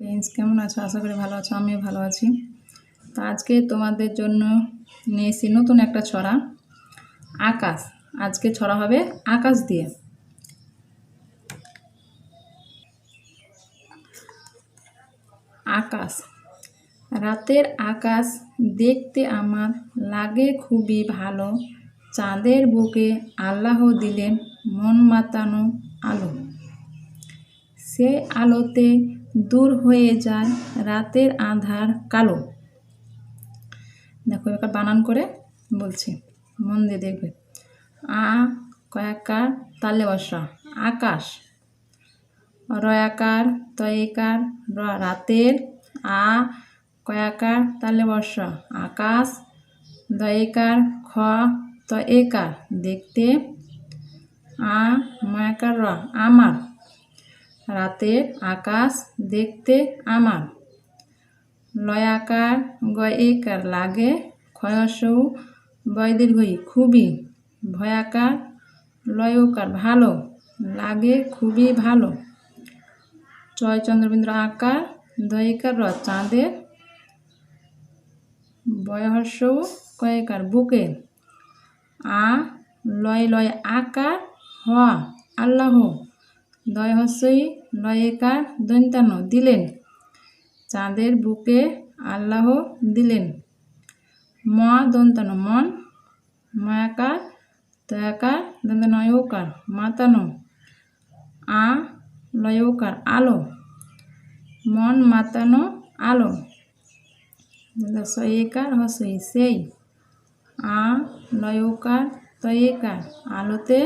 Friends কেমন আছো? আশা করি ভালো আছো, আমিও ভালো আছি। তো আজকে তোমাদের জন্য নিয়ে এসেছি নতুন একটা ছড়া, আকাশ। আজকে ছড়া হবে আকাশ দিয়ে। আকাশ। রাতের আকাশ দেখতে আমার লাগে খুবই ভালো। চাঁদের বুকে আল্লাহ দিলেন মন মাতানো আলো। সে আলোতে দূর হয়ে যায়, রাতের আধার কালো। দেখো এবার বানান করে বলছি, মন দিয়ে দেখবে। আ কয়াকার তালে বসা আকাশ। রয়াকার তয়কার রাতের। আ কয়াকার তালে বসা আকাশ। দয়েকার খ তয়েকার দেখতে। আ ময়াকার র, আমার। রাতের আকাশ দেখতে আমার। লয়াকার গয়েকার লাগে ক্ষয়সৌ বয়দীর্ঘই খুবই ভয়াকার, লয়কার ভালো লাগে খুবই ভালো। চয় চন্দ্রবিন্দ্র আকার, দয়িকার র চাঁদের বয়হস্যৌ কয়েকার বুকে। আ, লয় লয় আকার হ আল্লাহ দয় হস্যই লয়েকার দন্তানো দিলেন। চাঁদের বুকে আল্লাহ দিলেন। ম দন্তানো মন ময়াকার তয়াকার দন্তনয়কার মাতানো আ লয়কার, আলো, মন মাতানো আলো। সয়েকার হসই সেই, আ লয়কার তয়েকার আলোতে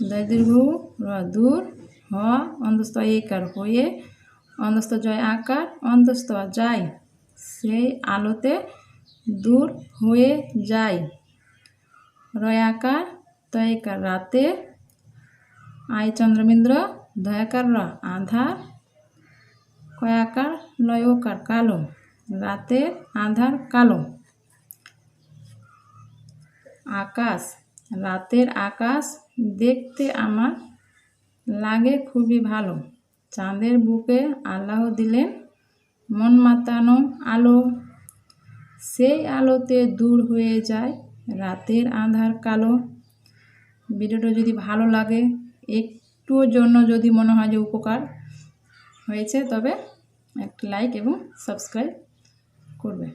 দয় দীর্ঘ র দূর হ অন্তস্থ একার হয়ে, অন্তস্থ জয় আকার, অন্তস্থ যায়। সেই আলোতে দূর হয়ে যায়। রয়াকার তয়কার রাতে। আয় চন্দ্রমিন্দ্র দয়াকার র আধার। কয়াকার লয়কার কালো। রাতের আধার কালো। আকাশ, রাতের আকাশ দেখতে আমার লাগে খুবই ভালো। চাঁদের বুকে আল্লাহ দিলেন মন মাতানো আলো। সেই আলোতে দূর হয়ে যায় রাতের আধার কালো। ভিডিওটা যদি ভালো লাগে একটুর জন্য যদি মনে হয় যে উপকার হয়েছে, তবে একটা লাইক এবং সাবস্ক্রাইব করবে।